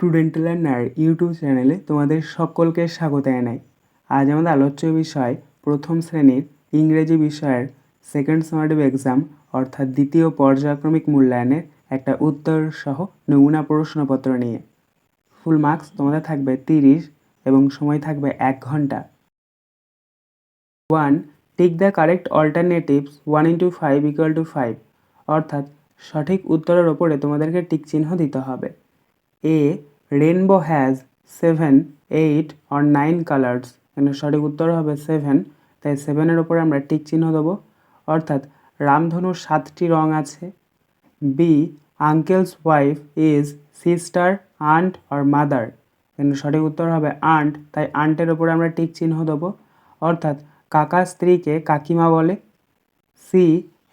Student learner YouTube চ্যানেলে তোমাদের সকলকে স্বাগত জানাই। আজ আমাদের আলোচ্য বিষয় প্রথম শ্রেণির ইংরেজি বিষয়ের সেকেন্ড সামারেটিভ এক্সাম অর্থাৎ দ্বিতীয় পর্যায়ক্রমিক মূল্যায়নের একটা উত্তর সহ নমুনা প্রশ্নপত্র নিয়ে। ফুল মার্কস তোমাদের থাকবে তিরিশ এবং সময় থাকবে এক ঘণ্টা। One tick the correct alternatives one into five equal to five অর্থাৎ সঠিক উত্তরের ওপরে তোমাদেরকে টিক চিহ্ন দিতে হবে। A rainbow has seven eight or nine colours এখানে সঠিক উত্তর হবে সেভেন তাই সেভেনের ওপরে আমরা টিক চিহ্ন দেবো। অর্থাৎ রামধনুর সাতটি রং আছে। B uncle's wife is sister aunt or mother এখানে সঠিক উত্তর হবে আন্ট তাই আন্টের ওপরে আমরা টিক চিহ্ন দেবো। অর্থাৎ কাকা স্ত্রীকে কাকিমা বলে। C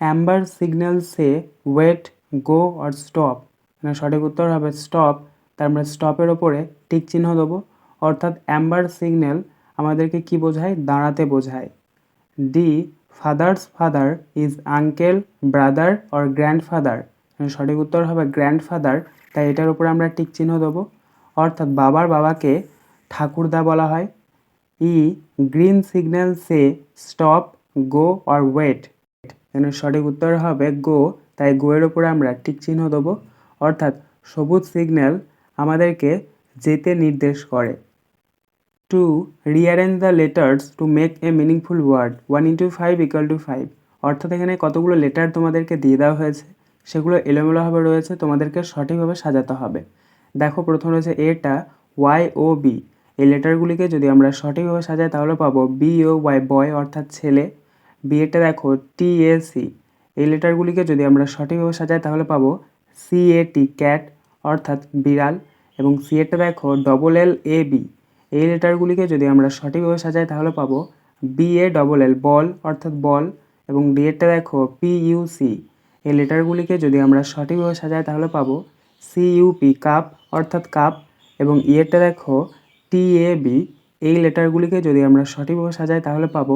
amber signal says wait go or stop মানে সঠিক উত্তর হবে স্টপ তার আমরা স্টপের ওপরে টিক চিহ্ন দেবো, অর্থাৎ অ্যাম্বার সিগন্যাল আমাদেরকে কি বোঝায়? দাঁড়াতে বোঝায়। D father's father is uncle brother or grandfather সঠিক উত্তর হবে গ্র্যান্ডফাদার তাই এটার উপরে আমরা টিক চিহ্ন দেবো, অর্থাৎ বাবার বাবাকে ঠাকুরদা বলা হয়। E green signal says stop go or wait এখানে সঠিক উত্তর হবে গো তাই গো এর উপরে আমরা টিক চিহ্ন দেবো, অর্থাৎ সবুজ সিগন্যাল আমাদেরকে যেতে নির্দেশ করে। Two rearrange the letters to make a meaningful word one into five equal to five অর্থাৎ এখানে কতগুলো লেটার তোমাদেরকে দিয়ে দেওয়া হয়েছে, সেগুলো এলোমেলোভাবে রয়েছে, তোমাদেরকে সঠিকভাবে সাজাতে হবে। দেখো, প্রথম রয়েছে এটা ওয়াই ও বি এই লেটারগুলিকে যদি আমরা সঠিকভাবে সাজাই তাহলে পাবো বি ও ওয়াই বয় অর্থাৎ ছেলে। বি এটা দেখো টি এ সি এই লেটারগুলিকে যদি আমরা সঠিকভাবে সাজাই তাহলে পাবো সি এ টি ক্যাট অর্থাৎ বিড়াল এবং সি এটা দেখো ডবল এল এ বি এই লেটারগুলিকে যদি আমরা সঠিকভাবে সাজাই, তাহলে পাবো বি এ ডবল এল বল অর্থাৎ বল এবং ডি এরটা দেখো পি ইউ সি এই লেটারগুলিকে যদি আমরা সঠিকভাবে সাজাই, তাহলে পাবো সি ইউ পি কাপ অর্থাৎ কাপ এবং ইয়েরটা দেখো টি এ বি এই লেটারগুলিকে যদি আমরা সঠিকভাবে সাজাই, তাহলে পাবো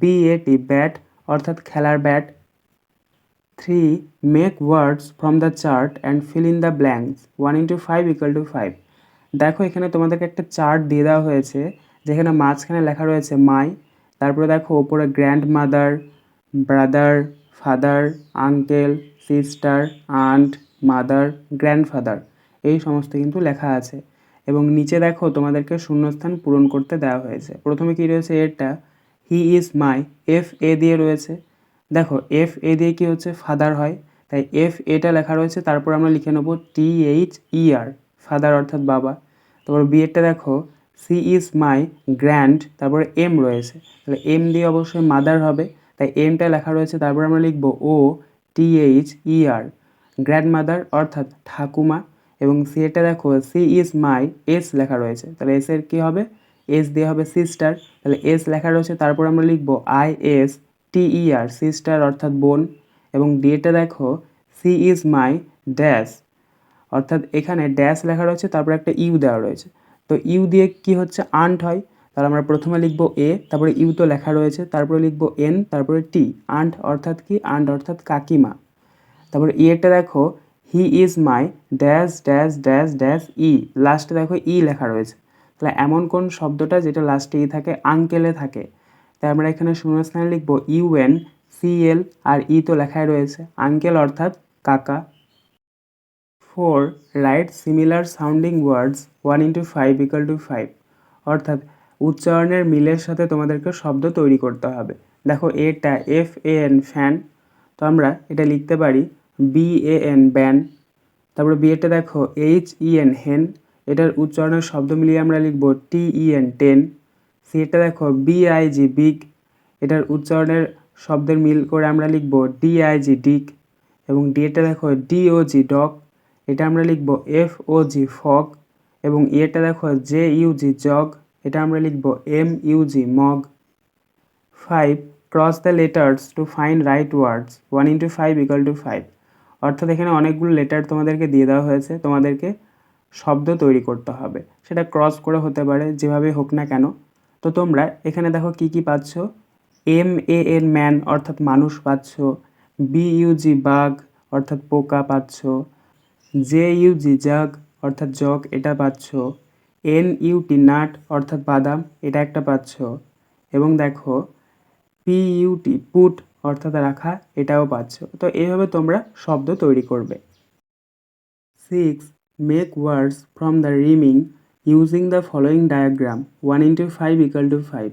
বি এ টি ব্যাট অর্থাৎ খেলার bat three make words from the chart and fill in the blanks one into five equal to five দেখো, এখানে তোমাদেরকে একটা চার্ট দিয়ে দেওয়া হয়েছে, যেখানে মাঝখানে লেখা রয়েছে মাই তারপরে দেখো ওপরে grandmother brother father uncle sister aunt mother grandfather এই সমস্ত কিন্তু লেখা আছে। এবং নিচে দেখো তোমাদেরকে শূন্যস্থান পূরণ করতে দেওয়া হয়েছে। প্রথমে কি রয়েছে এটা হি ইজ মাই এফ এ দিয়ে রয়েছে। দেখো এফ এ দিয়ে কি হচ্ছে? ফাদার হয়। তাই এফ এটা লেখা রয়েছে। তারপর আমরা লিখে নেব টি এইচ ই আর ফাদার অর্থাৎ বাবা। তারপর বি এরটা দেখো সি ইজ মাই গ্র্যান্ড তারপরে এম রয়েছে। তাহলে এম দিয়ে অবশ্যই মাদার হবে। তাই এমটা লেখা রয়েছে। তারপর আমরা লিখব O T H E R grandmother অর্থাৎ ঠাকুমা। এবং সি এটা দেখো সি ইজ মাই এস লেখা রয়েছে। তাহলে এস এর কী হবে? এস দিয়ে হবে সিস্টার তাহলে এস লেখা রয়েছে। তারপর আমরা লিখব I S T E R sister অর্থাৎ বোন, এবং ডি এটা দেখো সি ইজ মাই ড্যাশ অর্থাৎ এখানে ড্যাশ লেখা রয়েছে, তারপরে একটা ইউ দেওয়া রয়েছে। তো ইউ দিয়ে কি হচ্ছে? আন্ট হয়। তাহলে আমরা প্রথমে লিখব এ তারপরে ইউ তো লেখা রয়েছে, তারপরে লিখব এন তারপরে টি আন্ট অর্থাৎ কি? আন্ট অর্থাৎ কাকিমা। তারপরে ইয়েটা দেখো he is my dash dash dash dash E লাস্টে দেখো ই লেখা রয়েছে। তাহলে এমন কোন শব্দটা যেটা লাস্টে ই থাকে? আঙ্কেলে থাকে। তাই আমরা এখানে শূন্যস্থানে লিখব U N C L R E তো লেখাই রয়েছে। আঙ্কেল অর্থাৎ কাকা। Four, write similar sounding words, one into five equal to five. অর্থাৎ উচ্চারণের মিলের সাথে তোমাদেরকে শব্দ তৈরি করতে হবে। দেখো এটা এফ, এ, এন, ফ্যান। তো আমরা এটা লিখতে পারি বি, এ, এন, ব্যান। তারপরে বি এটা দেখো, এইচ, ই, এন, হেন। এটার উচ্চারণের শব্দ মিলিয়ে আমরা লিখব T, E, N, ten. C এটা দেখো বি আই জি বিগ এটার উচ্চারণের শব্দের মিল করে আমরা লিখব ডি আই জি ডিক এবং ডি এটা দেখো ডি ও জি ডগ এটা আমরা লিখব এফ ও জি ফগ এবং এটা দেখো জে ইউ জি জগ এটা আমরা লিখব M U G mug five cross the letters to find right words one into five equal to five অর্থাৎ এখানে অনেকগুলো লেটার তোমাদেরকে দিয়ে দেওয়া হয়েছে, তোমাদেরকে শব্দ তৈরি করতে হবে। সেটা ক্রস করে হতে পারে যেভাবে হোক না কেন। তো তোমরা এখানে দেখো কি কি পাচ্ছ? এম এ এন ম্যান অর্থাৎ মানুষ পাচ্ছ। বি ইউ জি বাঘ অর্থাৎ পোকা পাচ্ছ। জে ইউ জি জাগ অর্থাৎ জগ, এটা পাচ্ছ। এন ইউটি নাট অর্থাৎ বাদাম, এটা একটা পাচ্ছ। এবং দেখো পি ইউটি পুট অর্থাৎ রাখা, এটাও পাচ্ছ। তো এইভাবে তোমরা শব্দ তৈরি করবে। Six make words from the rhyming using the following diagram one into five equal to five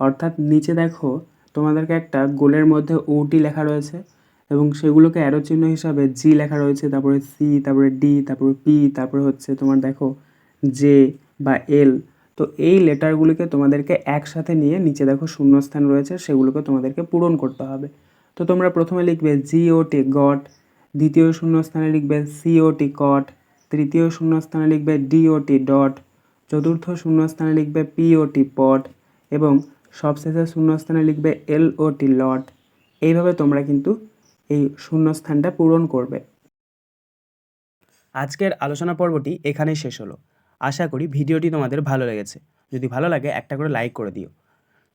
অর্থাৎ নিচে দেখো, তোমাদেরকে একটা গোলের মধ্যে ওটি লেখা রয়েছে এবং সেগুলোকে অ্যারো চিহ্ন হিসাবে জি লেখা রয়েছে, তারপরে সি তারপরে ডি তারপরে পি তারপরে হচ্ছে তোমার দেখো জে বা এল তো এই লেটারগুলিকে তোমাদেরকে একসাথে নিয়ে নিচে দেখো শূন্যস্থান রয়েছে, সেগুলোকে তোমাদেরকে পূরণ করতে হবে। তো তোমরা প্রথমে লিখবে জিওটি গট দ্বিতীয় শূন্যস্থানে লিখবে সিওটি কট তৃতীয় শূন্যস্থানে লিখবে ডিওটি ডট চতুর্থ শূন্যস্থানে লিখবে পিওটি পট এবং সবশেষে শূন্যস্থানে লিখবে এলওটি লট এইভাবে তোমরা কিন্তু এই শূন্যস্থানটা পূরণ করবে। আজকের আলোচনা পর্বটি এখানেই শেষ হলো। আশা করি ভিডিওটি তোমাদের ভালো লেগেছে। যদি ভালো লাগে একটা করে লাইক করে দিও।